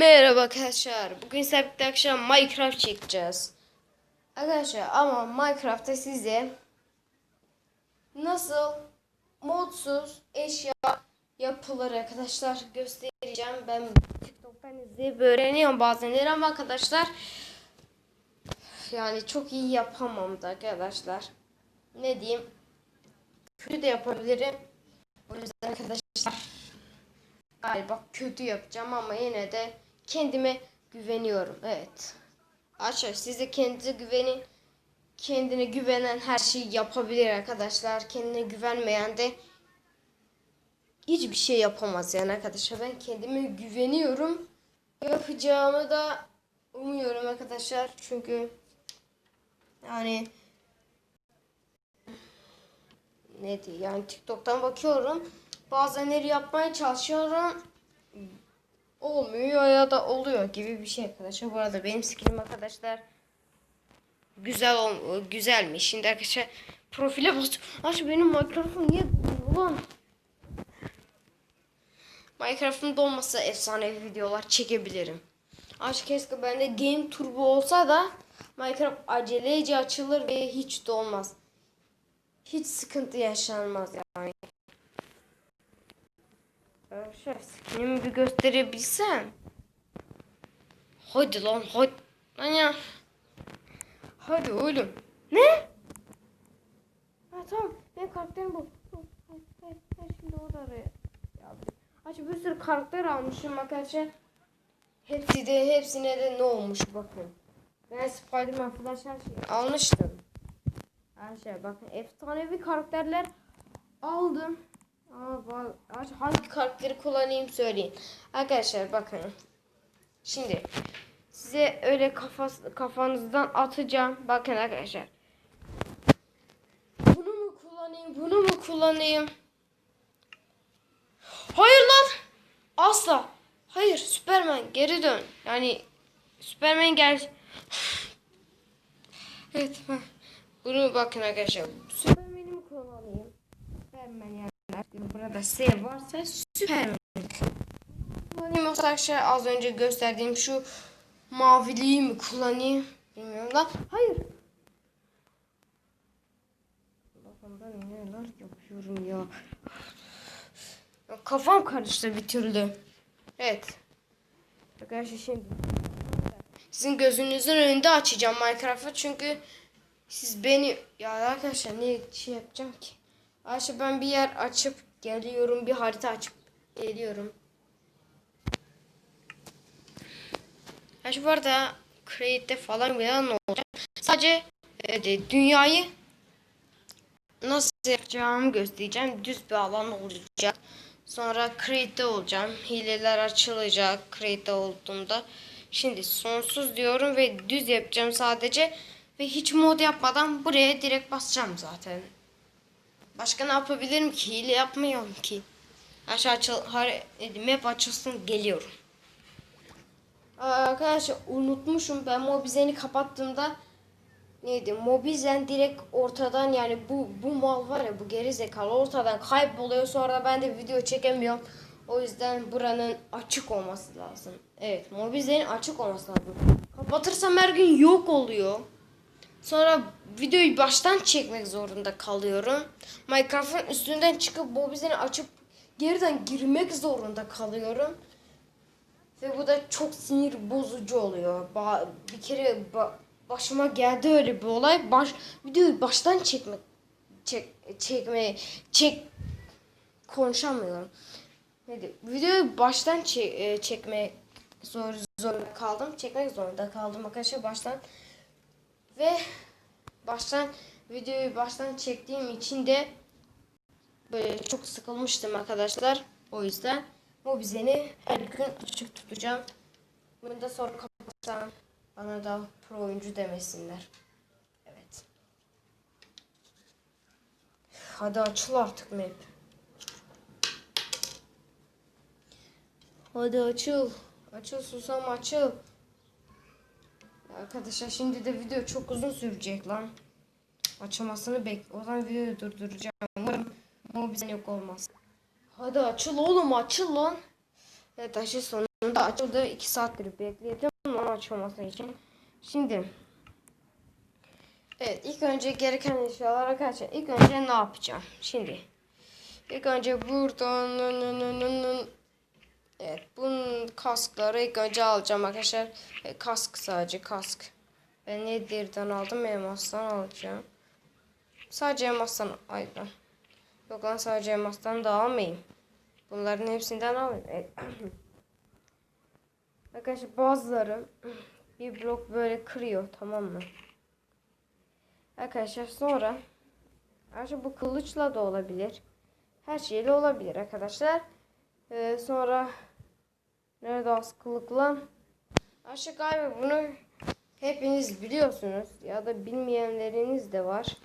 Merhaba arkadaşlar. Bugün birlikte akşam Minecraft çekeceğiz. Arkadaşlar ama Minecraft'ta size nasıl modsuz eşya yapılır arkadaşlar göstereceğim. Ben TikTok'tan izleyip öğreniyorum bazenleri ama arkadaşlar yani çok iyi yapamam da arkadaşlar. Ne diyeyim? Kötü de yapabilirim. O yüzden arkadaşlar galiba kötü yapacağım ama yine de kendime güveniyorum. Evet. Arkadaşlar siz de kendinize güvenin. Kendine güvenen her şeyi yapabilir arkadaşlar. Kendine güvenmeyen de hiçbir şey yapamaz yani arkadaşlar. Ben kendime güveniyorum. Yapacağımı da umuyorum arkadaşlar. Çünkü yani ne diye yani TikTok'tan bakıyorum. Bazenleri yapmaya çalışıyorum. Olmuyor ya da oluyor gibi bir şey arkadaşlar. Bu arada benim skinim arkadaşlar güzel ol güzelmiş. Şimdi arkadaşlar profile bas. Aç benim Minecraft'ım niye ulan? Minecraft'ın dolmasa efsane videolar çekebilirim. Aç keşke bende Game Turbo olsa da Minecraft acelece açılır ve hiç dolmaz. Hiç sıkıntı yaşanmaz yani. Arkadaşlar skinimi bir gösterebilsem. Hadi lan hadi. Lan ya. Hadi oğlum. Ne? Ha tamam. Benim karakterim bu. Hayır, şimdi o da araya. Ya, bir sürü karakter almışım arkadaşlar. Hepsi de hepsine de ne olmuş bakın. Ben Spiderman Flash her şeyi almıştım. Her şey bakın efsanevi karakterler aldım. Aç- hangi karakteri kullanayım söyleyin. Arkadaşlar bakın. Şimdi size öyle kafas, kafanızdan atacağım. Bakın arkadaşlar. Bunu mu kullanayım? Bunu mu kullanayım? Hayır lan. Asla. Hayır Süpermen geri dön. Yani Süpermen gel. evet. Bunu bakın arkadaşlar. Süpermen'i mi kullanayım? Süpermen yani. Burada S varsa Süpermen. Kullanayım yoksa arkadaşlar az önce gösterdiğim şu maviliği mi kullanayım? Bilmiyorum da. Hayır. Bakın ben neler yapıyorum ya. Kafam karıştı bir türlü. Evet. Arkadaşlar şimdi sizin gözünüzün önünde açacağım Minecraft'ı çünkü siz beni ya arkadaşlar ne şey yapacağım ki? Ayşe ben bir yer açıp geliyorum bir harita açıp geliyorum. Ayşe bu arada Create'de falan ne olacak? Sadece e, dünyayı nasıl yapacağımı göstereceğim. Düz bir alan olacak. Sonra Create'de olacağım. Hileler açılacak Create'de olduğumda. Şimdi sonsuz diyorum ve düz yapacağım sadece. Ve hiç mod yapmadan buraya direkt basacağım zaten. Başka ne yapabilirim ki? Hile yapmıyorum ki. Aşağı açıl, har- map açılsın geliyorum. Aa, Arkadaşlar unutmuşum ben Mobizen'i kapattığımda neydi? Mobizen direkt ortadan yani bu bu mal var ya bu geri zekalı ortadan kayboluyor sonra ben de video çekemiyorum. O yüzden buranın açık olması lazım. Evet Mobizen'in açık olması lazım. Kapatırsam her gün yok oluyor. Sonra videoyu baştan çekmek zorunda kalıyorum. Minecraft'ın üstünden çıkıp Mobizen'i açıp geriden girmek zorunda kalıyorum. Ve bu da çok sinir bozucu oluyor. Ba- bir kere ba- başıma geldi öyle bir olay. Baş videoyu baştan çekmek çek çekmeye çek konuşamıyorum. Neydi? Videoyu baştan çek, e, çekmeye zor zorunda kaldım. Çekmek zorunda kaldım arkadaşlar baştan. Ve baştan videoyu baştan çektiğim için de böyle çok sıkılmıştım arkadaşlar. O yüzden Mobizen'i her gün açık tutacağım. Bunu da sonra kapatsam bana da pro oyuncu demesinler. Evet. Hadi açıl artık map. Hadi açıl. Açıl susam açıl. Arkadaşlar şimdi de video çok uzun sürecek lan. Açılmasını bek. O zaman videoyu durduracağım. Umarım Mobizen yok olmaz. Hadi açıl oğlum açıl lan. Evet açıl sonunda açıldı. 2 saattir bekledim onun açılması için. Şimdi Evet ilk önce gereken eşyalar arkadaşlar. İlk önce ne yapacağım? Şimdi ilk önce buradan Evet bunun kaskları ilk önce alacağım arkadaşlar. E, kask sadece kask. Ben nedirden aldım? Elmastan alacağım. Sadece elmastan aydan. Yok lan sadece elmastan da almayayım. Bunların hepsinden alayım. Evet. Arkadaşlar bazıları bir blok böyle kırıyor tamam mı? Arkadaşlar sonra Arkadaşlar bu kılıçla da olabilir. Her şeyle olabilir arkadaşlar. Ee, sonra nerede askılıkla? Arkadaşlar galiba bunu hepiniz biliyorsunuz ya da bilmeyenleriniz de var.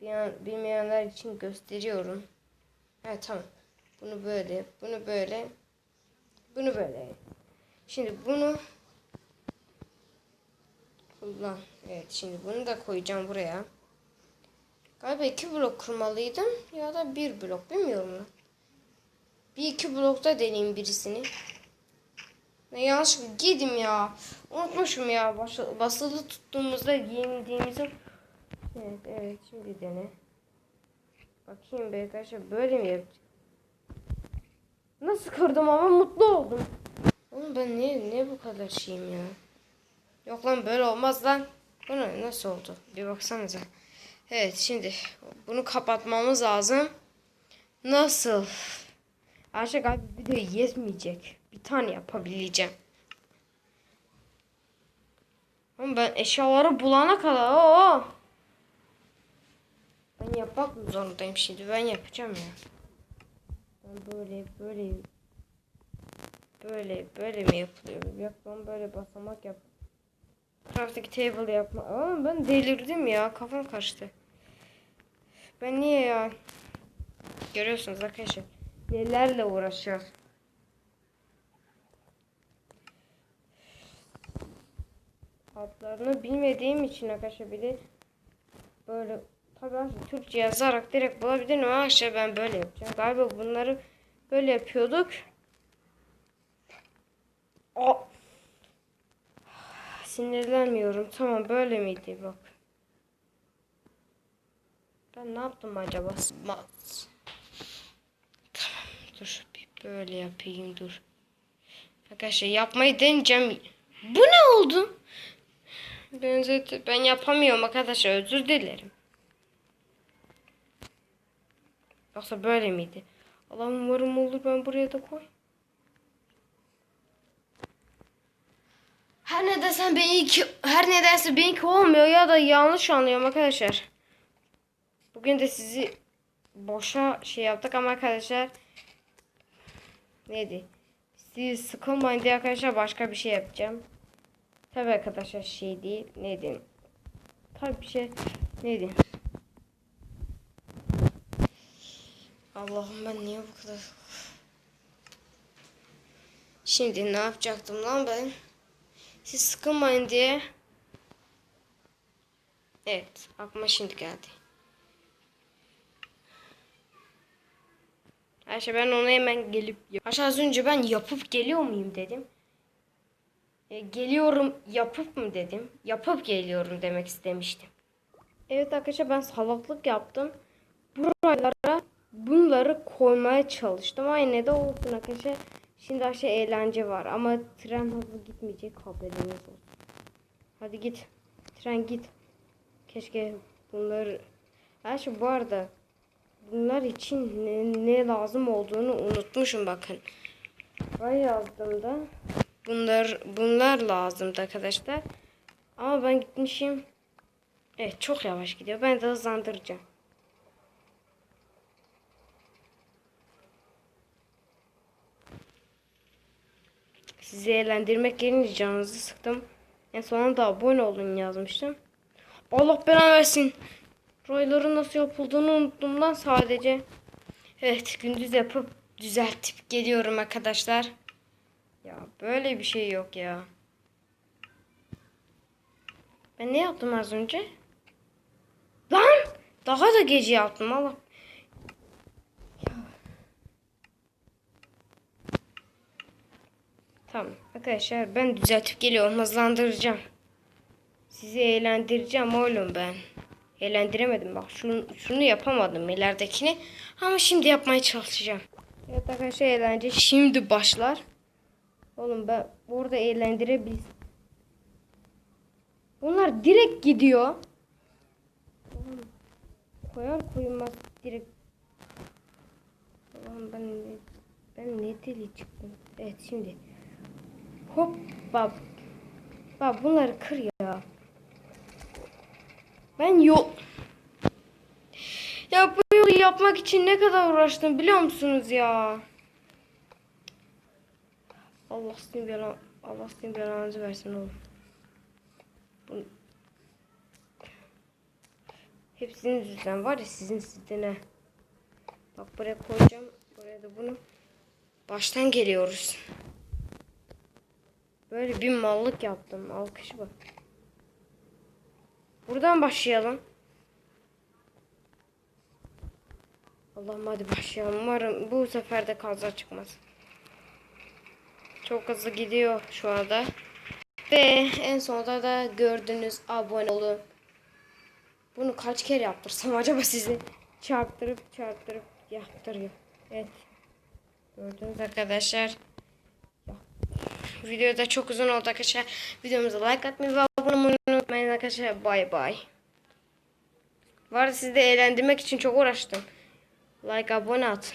Bil- Bilmeyenler için gösteriyorum. Evet tamam. Bunu böyle, bunu böyle, bunu böyle. Şimdi bunu kullan. Evet şimdi bunu da koyacağım buraya. Galiba iki blok kurmalıydım ya da bir blok bilmiyorum. Bir iki blokta deneyeyim birisini. Ne yanlışlıkla giydim ya. Unutmuşum ya. Bas- basılı tuttuğumuzda giyindiğimizi. Evet evet şimdi dene. Bakayım be arkadaşlar böyle mi yapacağım? Nasıl kırdım ama mutlu oldum. Oğlum ben niye, niye bu kadar şeyim ya? Yok lan böyle olmaz lan. Bu ne? Nasıl oldu? Bir baksanıza. Evet şimdi bunu kapatmamız lazım. Nasıl? Aşağı galiba video yetmeyecek. Bir tane yapabileceğim. Ama ben eşyaları bulana kadar o. Ben yapmak mı zorundayım şimdi? Ben yapacağım ya. Ben böyle böyle böyle böyle mi yapılıyor? Yok ben böyle basamak yap. Crafting table yapma. Ama ben delirdim ya. Kafam karıştı. Ben niye ya? Görüyorsunuz arkadaşlar. Nelerle uğraşıyoruz. Adlarını bilmediğim için arkadaşlar bir de böyle tabii Türkçe yazarak direkt bulabilirim ama arkadaşlar ben böyle yapacağım. Galiba bunları böyle yapıyorduk. Aa. Sinirlenmiyorum. Tamam böyle miydi bak. Ben ne yaptım acaba? Ma- Tamam dur bir böyle yapayım dur. Arkadaşlar yapmayı deneyeceğim. Bu ne oldu? Ben zaten ben yapamıyorum arkadaşlar özür dilerim. Yoksa böyle miydi? Allah'ım umarım olur ben buraya da koy. Her ne desem benimki her nedense benimki olmuyor ya da yanlış anlıyorum arkadaşlar. Bugün de sizi boşa şey yaptık ama arkadaşlar neydi? Siz sıkılmayın diye arkadaşlar başka bir şey yapacağım. Tabi arkadaşlar şey değil. Neydi? Tabi bir şey neydi? Allah'ım ben niye bu kadar Şimdi ne yapacaktım lan ben? Siz sıkılmayın diye. Evet, aklıma şimdi geldi. Ayşe ben onu hemen gelip Ayşe az önce ben yapıp geliyor muyum dedim. E, geliyorum yapıp mı dedim. Yapıp geliyorum demek istemiştim. Evet arkadaşlar ben salaklık yaptım. Buralara bunları koymaya çalıştım. Aynı de olsun arkadaşlar. Şimdi aşağı eğlence var ama tren hızlı gitmeyecek haberiniz olsun. Hadi git. Tren git. Keşke bunları... Ayşe bu arada bunlar için ne, ne lazım olduğunu unutmuşum bakın. Ben yazdığımda bunlar bunlar lazımdı arkadaşlar. Ama ben gitmişim. Evet çok yavaş gidiyor. Ben de hızlandıracağım. Sizi eğlendirmek yerine canınızı sıktım. En sonunda abone olun yazmıştım. Allah belanı versin. Rayların nasıl yapıldığını unuttum lan sadece. Evet gündüz yapıp düzeltip geliyorum arkadaşlar. Ya böyle bir şey yok ya. Ben ne yaptım az önce? Lan! Daha da gece yaptım Allah. Ya. Tamam. Arkadaşlar ben düzeltip geliyorum. Hızlandıracağım. Sizi eğlendireceğim oğlum ben. Eğlendiremedim bak. Şunu, şunu yapamadım ileridekini. Ama şimdi yapmaya çalışacağım. Evet arkadaşlar eğlence şimdi başlar. Oğlum ben burada eğlendirebil. Bunlar direkt gidiyor. Oğlum, koyar koymaz direkt. Ulan ben ne, ben ne deli çıktım. Evet şimdi. Hop bab. Bab bunları kır ya. Ben yol ya bu yolu yapmak için ne kadar uğraştım biliyor musunuz ya? Allah sizin belan Allah sizin belanızı versin oğlum. Bu... Hepsinin yüzünden var ya sizin sizden ha. Bak buraya koyacağım. Buraya da bunu. Baştan geliyoruz. Böyle bir mallık yaptım. Alkışı bak. Buradan başlayalım. Allah'ım hadi başlayalım. Umarım bu sefer de kaza çıkmaz. Çok hızlı gidiyor şu anda. Ve en sonunda da gördünüz abone olun. Bunu kaç kere yaptırsam acaba sizi çarptırıp çarptırıp yaptırıyor. Evet. Gördünüz arkadaşlar. Ya. Video da çok uzun oldu arkadaşlar. Videomuza like atmayı ve abone olmayı unutmayın arkadaşlar. Bay bay. Var sizi de eğlendirmek için çok uğraştım. Like abone at.